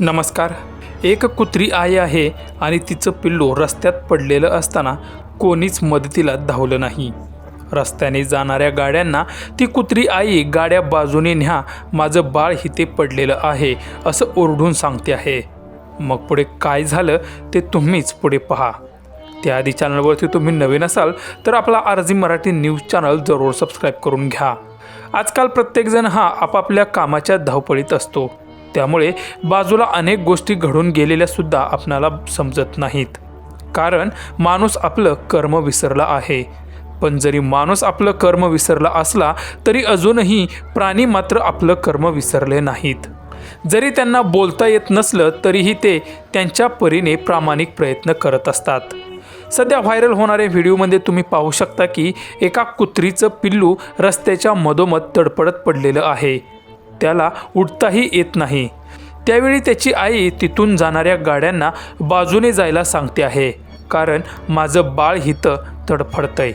नमस्कार. एक कुत्री आई आहे आणि तिचं पिल्लू रस्त्यात पडलेलं असताना कोणीच मदतीला धावलं नाही. रस्त्याने जाणाऱ्या गाड्यांना ती कुत्री आई गाड्या बाजूने न्या माझं बाळ हिते पडलेलं आहे असं ओरडून सांगते आहे. मग पुढे काय झालं ते तुम्हीच पुढे पहा. त्याआधी चॅनलवरती तुम्ही नवीन असाल तर आपला आरजी मराठी न्यूज चॅनल जरूर सबस्क्राईब करून घ्या. आजकाल प्रत्येकजण हा आपापल्या कामाच्या धावपळीत असतो. त्यामुळे बाजूला अनेक गोष्टी घडून गेलेल्या सुद्धा आपणाला समजत नाहीत. कारण माणूस आपलं कर्म विसरला आहे. पण जरी माणूस आपलं कर्म विसरला असला तरी अजूनही प्राणी मात्र आपलं कर्म विसरले नाहीत. जरी त्यांना बोलता येत नसलं तरीही ते त्यांच्या परीने प्रामाणिक प्रयत्न करत असतात. सध्या व्हायरल होणाऱ्या व्हिडिओमध्ये तुम्ही पाहू शकता की एका कुत्रीचं पिल्लू रस्त्याच्या मधोमध तडपडत पडलेलं आहे. त्याला उठताही येत नाही. त्यावेळी त्याची आई तिथून जाणाऱ्या गाड्यांना बाजूने जायला सांगते आहे कारण माझं बाळ हितं तडफडतंय.